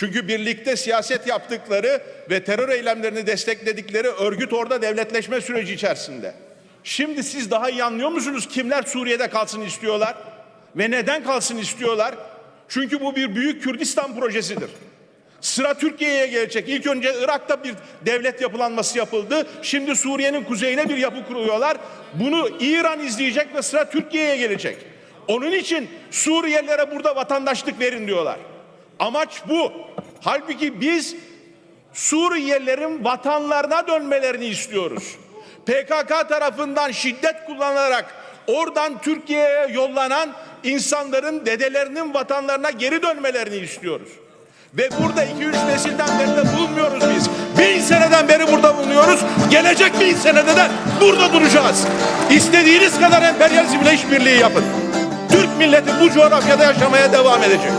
Çünkü birlikte siyaset yaptıkları ve terör eylemlerini destekledikleri örgüt orada devletleşme süreci içerisinde. Şimdi siz daha iyi anlıyor musunuz kimler Suriye'de kalsın istiyorlar ve neden kalsın istiyorlar? Çünkü bu bir büyük Kürdistan projesidir. Sıra Türkiye'ye gelecek. İlk önce Irak'ta bir devlet yapılanması yapıldı. Şimdi Suriye'nin kuzeyine bir yapı kuruyorlar. Bunu İran izleyecek ve sıra Türkiye'ye gelecek. Onun için Suriyelilere burada vatandaşlık verin diyorlar. Amaç bu. Halbuki biz Suriyelilerin vatanlarına dönmelerini istiyoruz. PKK tarafından şiddet kullanılarak oradan Türkiye'ye yollanan insanların dedelerinin vatanlarına geri dönmelerini istiyoruz. Ve burada iki üç nesilden beri de bulunmuyoruz biz. Bin seneden beri burada bulunuyoruz. Gelecek bin senede de burada duracağız. İstediğiniz kadar emperyalizmle işbirliği yapın. Türk milleti bu coğrafyada yaşamaya devam edecek.